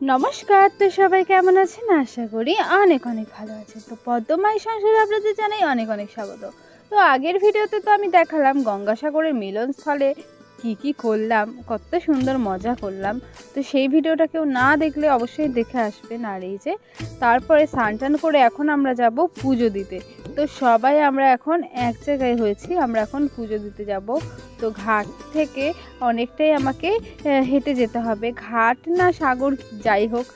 নমস্কার, তো সবাই কেমন আছেন? আশা করি অনেক অনেক ভালো আছে তো পদ্মমাই সংসারে আপনাদের জানাই অনেক অনেক স্বাগত। তো আগের ভিডিওতে তো আমি দেখালাম গঙ্গাসাগরের মিলনস্থলে কি কি করলাম, কত সুন্দর মজা করলাম। তো সেই ভিডিওটা কেউ না দেখলে অবশ্যই দেখে আসবেন। আর এই যে, তারপরে স্নান টান করে এখন আমরা যাব পুজো দিতে। তো সবাই আমরা এখন এক জায়গায় হয়েছি, আমরা এখন পুজো দিতে যাব। তো ঘাট থেকে অনেকটাই আমাকে হেঁটে যেতে হবে। ঘাট না সাগর যাই হোক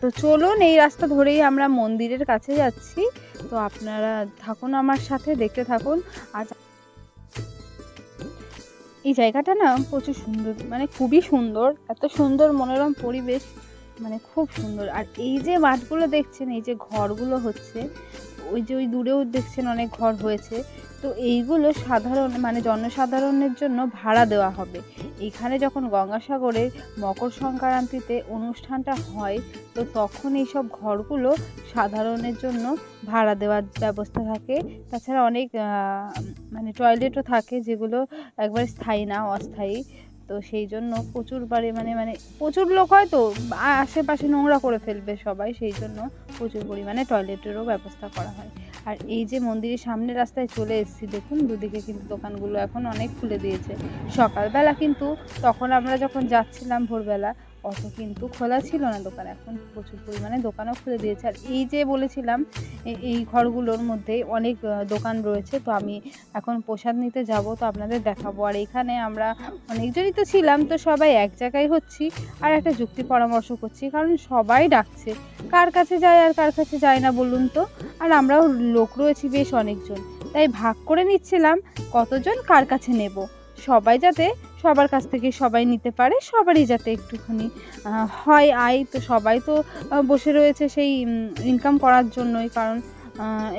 তো চলুন এই রাস্তা ধরেই আমরা মন্দিরের কাছে যাচ্ছি। তো আপনারা থাকুন আমার সাথে, দেখতে থাকুন। আর এই জায়গাটা না প্রচুর সুন্দর মানে খুবই সুন্দর। এত সুন্দর মনোরম পরিবেশ মানে খুব সুন্দর। আর এই যে মাঠগুলো দেখছেন, এই যে ঘরগুলো হচ্ছে ওই যে ওই দূরেও দেখছেন অনেক ঘর হয়েছে। তো এইগুলো সাধারণ মানে জনসাধারণের জন্য ভাড়া দেওয়া হবে। এখানে যখন গঙ্গাসাগরে মকর সংক্রান্তিতে অনুষ্ঠানটা হয়, তো তখন এইসব ঘরগুলো সাধারণের জন্য ভাড়া দেওয়ার ব্যবস্থা থাকে। তাছাড়া অনেক মানে টয়লেটও থাকে যেগুলো একবার স্থায়ী না, অস্থায়ী। তো সেই জন্য প্রচুর পরিমাণে মানে প্রচুর লোক হয় তো, আশেপাশে নোংরা করে ফেলবে সবাই সেই জন্য প্রচুর পরিমাণে টয়লেটেরও ব্যবস্থা করা হয়। আর এই যে মন্দিরের সামনে রাস্তায় চলে এসেছি, দেখুন দুদিকে কিন্তু দোকানগুলো এখন অনেক খুলে দিয়েছে। সকালবেলা কিন্তু তখন আমরা যখন যাচ্ছিলাম ভোরবেলা অত কিন্তু খোলা ছিল না দোকান। এখন প্রচুর পরিমাণে দোকানও খুলে দিয়েছে। আর এই যে বলেছিলাম এই ঘরগুলোর মধ্যে অনেক দোকান রয়েছে। তো আমি এখন প্রসাদ নিতে যাব, তো আপনাদের দেখাবো। আর এখানে আমরা অনেকজনই তো ছিলাম, তো সবাই এক জায়গায় হচ্ছি আর একটা যুক্তি পরামর্শ করছি, কারণ সবাই ডাকছে। কার কাছে যায় আর কার কাছে যায় না বলুন তো? আর আমরাও লোক রয়েছি বেশ অনেকজন। তাই ভাগ করে নিচ্ছিলাম কতজন কার কাছে নেব। সবাই যাতে সবার কাছ থেকে সবাই নিতে পারে, সবারই যাতে একটুখানি হয় আয়। তো সবাই তো বসে রয়েছে সেই ইনকাম করার জন্যই। কারণ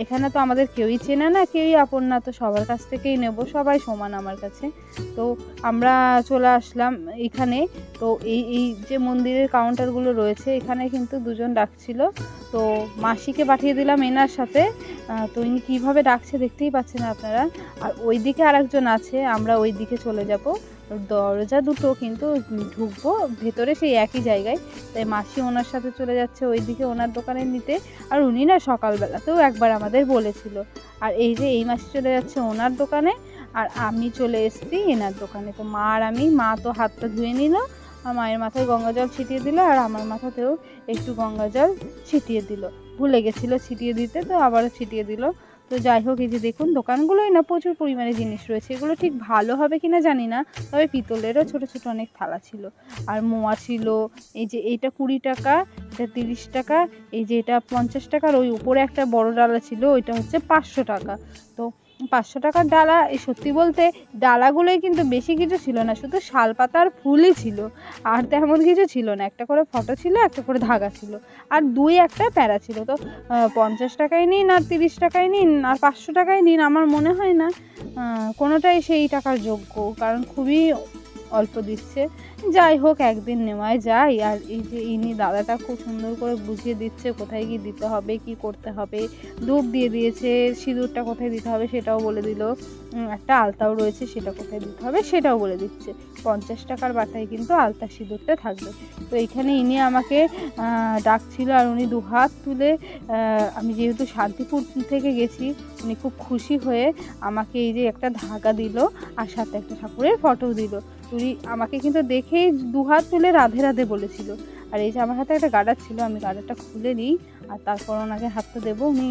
এখানে তো আমাদের কেউই চেনা না, কেউই আপন না। তো সবার কাছ থেকেই নেব, সবাই সমান আমার কাছে। তো আমরা চলে আসলাম এখানে। তো এই এই যে মন্দিরের কাউন্টারগুলো রয়েছে, এখানে কিন্তু দুজন ডাকছিল। তো মাসিকে পাঠিয়ে দিলাম এনার সাথে। তো ইনি কীভাবে ডাকছে দেখতেই পাচ্ছেন আপনারা। আর ওই দিকে আরেকজন আছে, আমরা ওই দিকে চলে যাব। দরজা দুটো কিন্তু ঢুকবো, ভেতরে সেই একই জায়গায়। তাই মাসি ওনার সাথে চলে যাচ্ছে ওই দিকে ওনার দোকানে নিতে। আর উনি না সকালবেলাতেও একবার আমাদের বলেছিল। আর এই যে এই মাসি চলে যাচ্ছে ওনার দোকানে, আর আমি চলে এসেছি এনার দোকানে। তো মা আর আমি, মা তো হাতটা ধুয়ে নিল, আর মায়ের মাথায় গঙ্গা জল ছিটিয়ে দিল, আর আমার মাথাতেও একটু গঙ্গা জল ছিটিয়ে দিল। ভুলে গেছিল ছিটিয়ে দিতে, তো আবারও ছিটিয়ে দিল। তো যাই হোক, এই যে দেখুন দোকানগুলোই না প্রচুর পরিমাণে জিনিস রয়েছে। এগুলো ঠিক ভালো হবে কিনা জানি না, তবে পিতলেরও ছোট ছোট অনেক থালা ছিল। আর মোয়া ছিল, এই যে এইটা কুড়ি টাকা, এটা তিরিশ টাকা, এই যে এটা পঞ্চাশ টাকার ওই উপরে একটা বড় ডালা ছিল, ওইটা হচ্ছে পাঁচশো টাকা। তো পাঁচশো টাকার ডালা, এই সত্যি বলতে ডালাগুলোই কিন্তু বেশি কিছু ছিল না, শুধু শাল পাতার ফুলই ছিল। আর তেমন কিছু ছিল না, একটা করে ফটো ছিল, একটা করে ধাগা ছিল। আর দুই একটা প্যারা ছিল, তো পঞ্চাশ টাকায় নিন আর তিরিশ টাকায় নিন আর পাঁচশো টাকায় নিন, আমার মনে হয় না কোনোটাই সেই টাকার যোগ্য। কারণ খুবই অল্প দিচ্ছে। যাই হোক, একদিন নেওয়াই যায়। আর এই যে ইনি দাদাটা খুব সুন্দর করে বুঝিয়ে দিচ্ছে, কোথায় কি দিতে হবে, কি করতে হবে। ধূপ দিয়ে দিয়েছে, সিঁদুরটা কোথায় দিতে হবে সেটাও বলে দিল। একটা আলতাও রয়েছে, সেটা কোথায় দিতে হবে সেটাও বলে দিচ্ছে। পঞ্চাশ টাকার বাটায় কিন্তু আলতা সিঁদুরটা থাকবে। তো এখানে ইনি আমাকে ডাকছিল আর উনি দু হাত তুলে আমি যেহেতু শান্তিপুর থেকে গেছি, উনি খুব খুশি হয়ে আমাকে এই যে একটা ধাগা দিল আর সাথে একটা ঠাকুরের ফটো দিল। উনি আমাকে কিন্তু দেখেই দু হাত তুলে রাধে রাধে বলেছিল। আর এই যে আমার হাতে একটা গার্ডার ছিল, আমি গার্ডারটা খুলে নিই আর তারপর ওনাকে হাতটা দেবো, উনি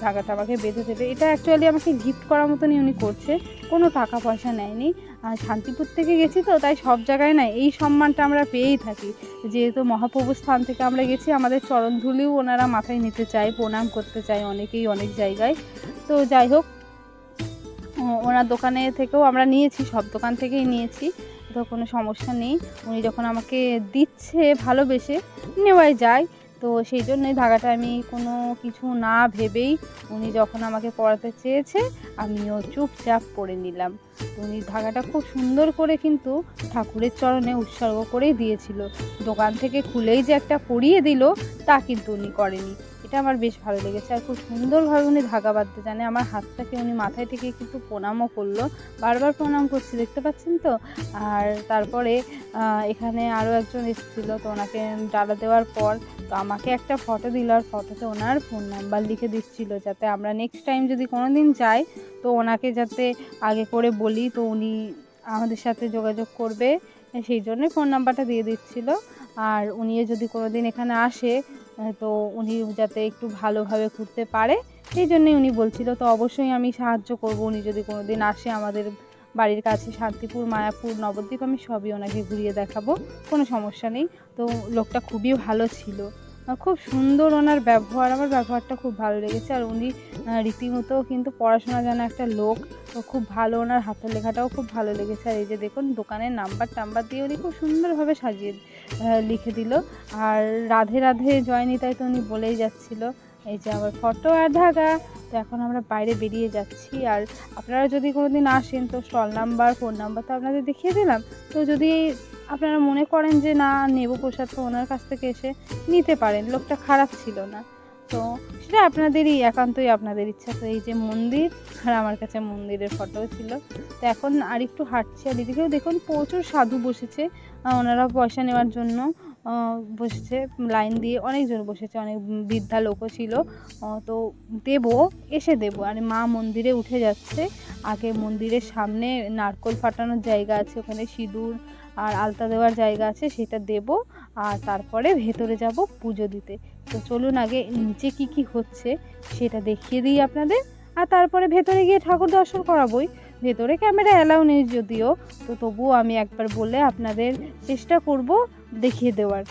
ধাগাটা আমাকে বেঁধে দেবে। এটা অ্যাকচুয়ালি আমাকে গিফট করার মতনই উনি করছে, কোনো টাকা পয়সা নেয়নি। আর শান্তিপুর থেকে গেছি তো, তাই সব জায়গায় না এই সম্মানটা আমরা পেয়েই থাকি। যেহেতু মহাপ্রভু স্থান থেকে আমরা গেছি, আমাদের চরণধুলিও ওনারা মাথায় নিতে চায়, প্রণাম করতে চায় অনেকেই অনেক জায়গায়। তো যাই হোক ওনার দোকানে থেকেও আমরা নিয়েছি, সব দোকান থেকেই নিয়েছি। তো কোনো সমস্যা নেই। উনি যখন আমাকে দিচ্ছে, ভালোবেসে নেওয়াই যায়। তো সেই জন্যই ধাগাটা আমি কোনো কিছু না ভেবেই উনি যখন আমাকে পড়াতে চেয়েছে, আমিও চুপচাপ পরে নিলাম। উনি ধাগাটা খুব সুন্দর করে কিন্তু ঠাকুরের চরণে উৎসর্গ করেই দিয়েছিল। দোকান থেকে খুলেই যে একটা পরিয়ে দিল, তা কিন্তু উনি করেনি। এটা আমার বেশ ভালো লেগেছে আর খুব সুন্দরভাবে উনি ধাগা বাঁধতে জানে। আমার হাতটাকে উনি মাথায় থেকে কিন্তু প্রণামও করল। বারবার প্রণাম করছি, দেখতে পাচ্ছেন তো? আর তারপরে এখানে আরও একজন এসেছিল তো ওনাকে ডালা দেওয়ার পর তো আমাকে একটা ফটো দিল আর ফটোতে ওনার ফোন নাম্বার লিখে দিচ্ছিল যাতে আমরা নেক্সট টাইম যদি কোনো দিন যাই তো ওনাকে যাতে আগে করে বলি তো উনি আমাদের সাথে যোগাযোগ করবে। সেই জন্যই ফোন নাম্বারটা দিয়ে দিচ্ছিল। আর উনিও যদি কোনো দিন এখানে আসে তো উনি যাতে একটু ভালোভাবে ঘুরতে পারে সেই জন্যই উনি বলছিল। তো অবশ্যই আমি সাহায্য করব, উনি যদি কোনো দিন আসে আমাদের বাড়ির কাছে, শান্তিপুর, মায়াপুর, নবদ্বীপ, আমি সবই ওনাকে ঘুরিয়ে দেখাবো, কোনো সমস্যা নেই। তো লোকটা খুবই ভালো ছিল। খুব সুন্দর ওনার ব্যবহার, আমার ব্যবহারটা খুব ভালো লেগেছে। আর উনি রীতিমতো কিন্তু পড়াশোনা জানা একটা লোক তো খুব ভালো ওনার হাতের লেখাটাও খুব ভালো লেগেছে। আর এই যে দেখুন, দোকানের নাম্বার টাম্বার দিয়ে উনি খুব সুন্দরভাবে সাজিয়ে লিখে দিল। আর রাধে রাধে জয়নিতাই তো উনি বলেই যাচ্ছিল এই যে আমার ফটো আর ধাগা তো এখন আমরা বাইরে বেরিয়ে যাচ্ছি। আর আপনারা যদি কোনো দিন আসেন, তো স্টল নাম্বার, ফোন নাম্বার তো আপনাদের দেখিয়ে দিলাম। তো যদি আপনারা মনে করেন যে না, নেব প্রসাদ তো ওনার কাছ থেকে এসে নিতে পারেন। লোকটা খারাপ ছিল না। তো সেটা আপনাদেরই, একান্তই আপনাদের ইচ্ছা। তো এই যে মন্দির, আর আমার কাছে মন্দিরের ফটো ছিল। তো এখন আর একটু হাঁটছি। আর এদিকেও দেখুন, প্রচুর সাধু বসেছে ওনারা পয়সা নেওয়ার জন্য। বসেছে, লাইন দিয়ে অনেকজন বসেছে, অনেক বৃদ্ধা লোকও ছিল। তো দেবো, এসে দেবো। আর মা মন্দিরে উঠে যাচ্ছে। আগে মন্দিরের সামনে নারকোল ফাটানোর জায়গা আছে, ওখানে সিঁদুর আর আলতা দেওয়ার জায়গা আছে, সেটা দেব। আর তারপরে ভেতরে যাব পুজো দিতে। তো চলুন আগে নিচে কি কি হচ্ছে, সেটা দেখিয়ে দিই আপনাদের। আর তারপরে ভেতরে গিয়ে ঠাকুর দর্শন করাবোই। ভেতরে ক্যামেরা অ্যালাউ নেই যদিও। তো তবুও আমি একবার বলে আপনাদের চেষ্টা করব দেখিয়ে দেওয়ার।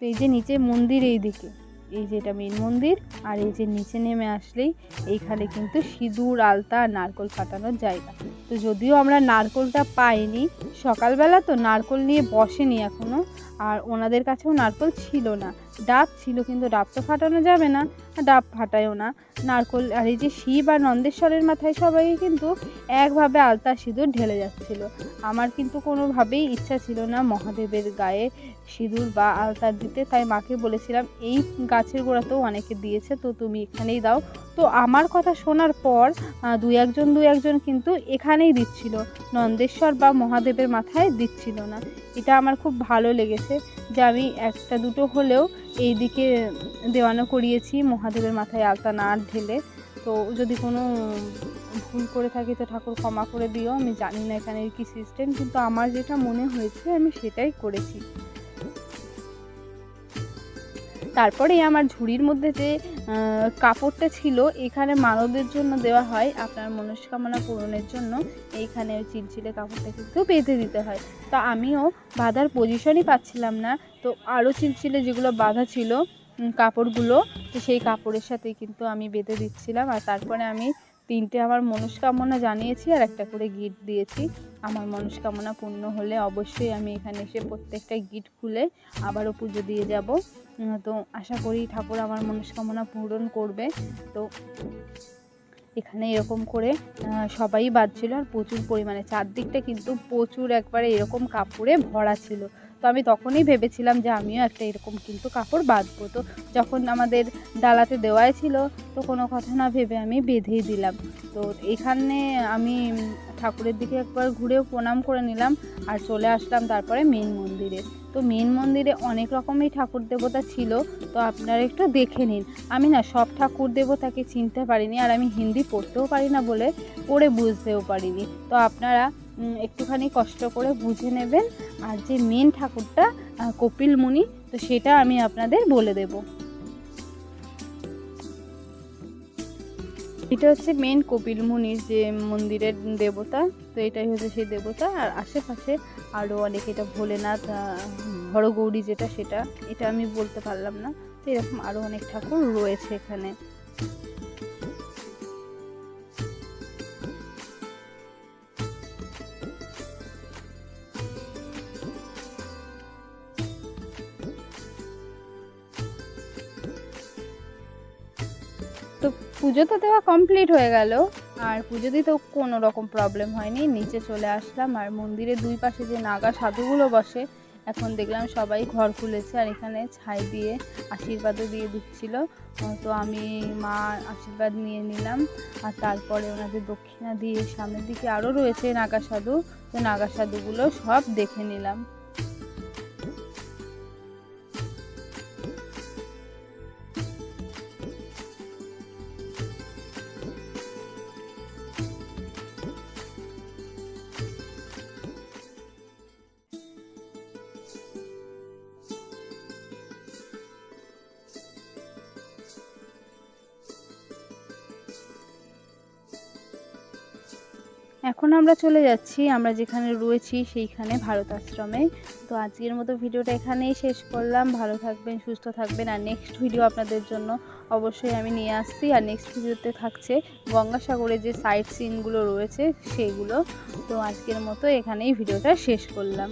তো এই যে নিচে মন্দির এই দিকে। এই যে এটা মেন মন্দির, আর এই যে নিচে নেমে আসলেই এইখানে কিন্তু সিঁদুর, আলতা, আর নারকোল ফাটানোর জায়গা। তো যদিও আমরা নারকোলটা পাইনি, সকালবেলা তো নারকোল নিয়ে বসেনি এখনও আর ওনাদের কাছেও নারকোল ছিল না। ডাব ছিল, কিন্তু ডাব তো ফাটানো যাবে না ডাব ফাটায়ও না। নারকোল, আর এই যে শিব আর নন্দেশ্বরের মাথায় সবাই কিন্তু একভাবে আলতা সিঁদুর ঢেলে যাচ্ছিল। আমার কিন্তু কোনোভাবেই ইচ্ছা ছিল না মহাদেবের গায়ে সিঁদুর বা আলতা দিতে, তাই মাকে বলেছিলাম, এই গাছের গোড়াতেও অনেকে দিয়েছে, তো তুমি এখানেই দাও তো আমার কথা শোনার পর দু একজন দু একজন কিন্তু এখানেই দিচ্ছিল। নন্দেশ্বর বা মহাদেবের মাথায় দিচ্ছিল না। এটা আমার খুব ভালো লেগেছে যে আমি একটা দুটো হলেও এই দিকে দেওয়ানো করিয়েছি, মহাদেবের মাথায় আলতা না ঢেলে। তো যদি কোনো ভুল করে থাকি তো ঠাকুর ক্ষমা করে দিও। আমি জানি না এখানে কি সিস্টেম কিন্তু আমার যেটা মনে হয়েছে আমি সেটাই করেছি। তারপরে আমার ঝুড়ির মধ্যে যে কাপড়টা ছিল, এখানে মানবদের জন্য দেওয়া হয়, আপনার মনস্কামনা পূরণের জন্য। এইখানে ওই চিলচিলে কাপড়টা কিন্তু বেঁধে দিতে হয়। তো আমিও বাঁধার পজিশনই পাচ্ছিলাম না। তো আরও চিলচিলে যেগুলো বাঁধা ছিল কাপড়গুলো, তো সেই কাপড়ের সাথে কিন্তু আমি বেঁধে দিচ্ছিলাম। আর তারপরে আমি তিনটে আমার মনস্কামনা জানিয়েছি আর একটা করে গিট দিয়েছি। আমার মনস্কামনা পূর্ণ হলে অবশ্যই আমি এখানে এসে প্রত্যেকটা গিট খুলে আবারও পুজো দিয়ে যাব। তো আশা করি ঠাকুর আমার মনস্কামনা পূরণ করবে। তো এখানে এরকম করে সবাই বাজছিল আর প্রচুর পরিমাণে। চারদিকটা কিন্তু প্রচুর একবারে এরকম কাপড়ে ভরা ছিল। তো আমি তখনই ভেবেছিলাম যে আমিও একটা এরকম কিন্তু কাপড় বাঁধবো। তো যখন আমাদের ডালাতে দেওয়াই ছিল, তো কোনো কথা না ভেবে আমি বেঁধেই দিলাম। তো এখানে আমি ঠাকুরের দিকে একবার ঘুরেও প্রণাম করে নিলাম আর চলে আসলাম তারপরে মেন মন্দিরে। তো মেন মন্দিরে অনেক রকমই ঠাকুর দেবতা ছিল, তো আপনারা একটু দেখে নিন। আমি না সব ঠাকুর দেবতাকে চিনতে পারিনি আর আমি হিন্দি পড়তেও পারি না বলে পড়ে বুঝতেও পারিনি। তো আপনারা একটুখানি কষ্ট করে বুঝে নেবেন আর যে মেন ঠাকুরটা কপিল মুনি তো সেটা আমি আপনাদের বলে দেব। এটা হচ্ছে মেন কপিল মুনির যে মন্দিরের দেবতা তো এটাই হচ্ছে সেই দেবতা। আর আশেপাশে আরও অনেক এটা ভোলেনাথ আহ, হরগৌরী যেটা সেটা এটা আমি বলতে পারলাম না। তো এরকম আরও অনেক ঠাকুর রয়েছে এখানে। তো পুজো তো দেওয়া কমপ্লিট হয়ে গেল। আর পুজো দিতেও কোনো রকম প্রবলেম হয়নি। নিচে চলে আসলাম আর মন্দিরের দুই পাশে যে নাগা সাধুগুলো বসে, এখন দেখলাম সবাই ঘর খুলেছে আর এখানে ছাই দিয়ে আশীর্বাদও দিয়ে দিচ্ছিল। তো আমি মা আশীর্বাদ নিয়ে নিলাম আর তারপরে ওনাদের দক্ষিণা দিয়ে সামনের দিকে আরও রয়েছে নাগা সাধু। তো নাগা সাধুগুলো সব দেখে নিলাম। এখন আমরা চলে যাচ্ছি, আমরা যেখানে রয়েছি সেইখানে ভারত আশ্রমে। তো আজকের মতো ভিডিওটা এখানেই শেষ করলাম। ভালো থাকবেন, সুস্থ থাকবেন। আর নেক্সট ভিডিও আপনাদের জন্য অবশ্যই আমি নিয়ে আসছি। আর নেক্সট ভিডিওতে থাকছে গঙ্গাসাগরের যে সাইট সিনগুলো রয়েছে সেইগুলো তো আজকের মতো এখানেই ভিডিওটা শেষ করলাম।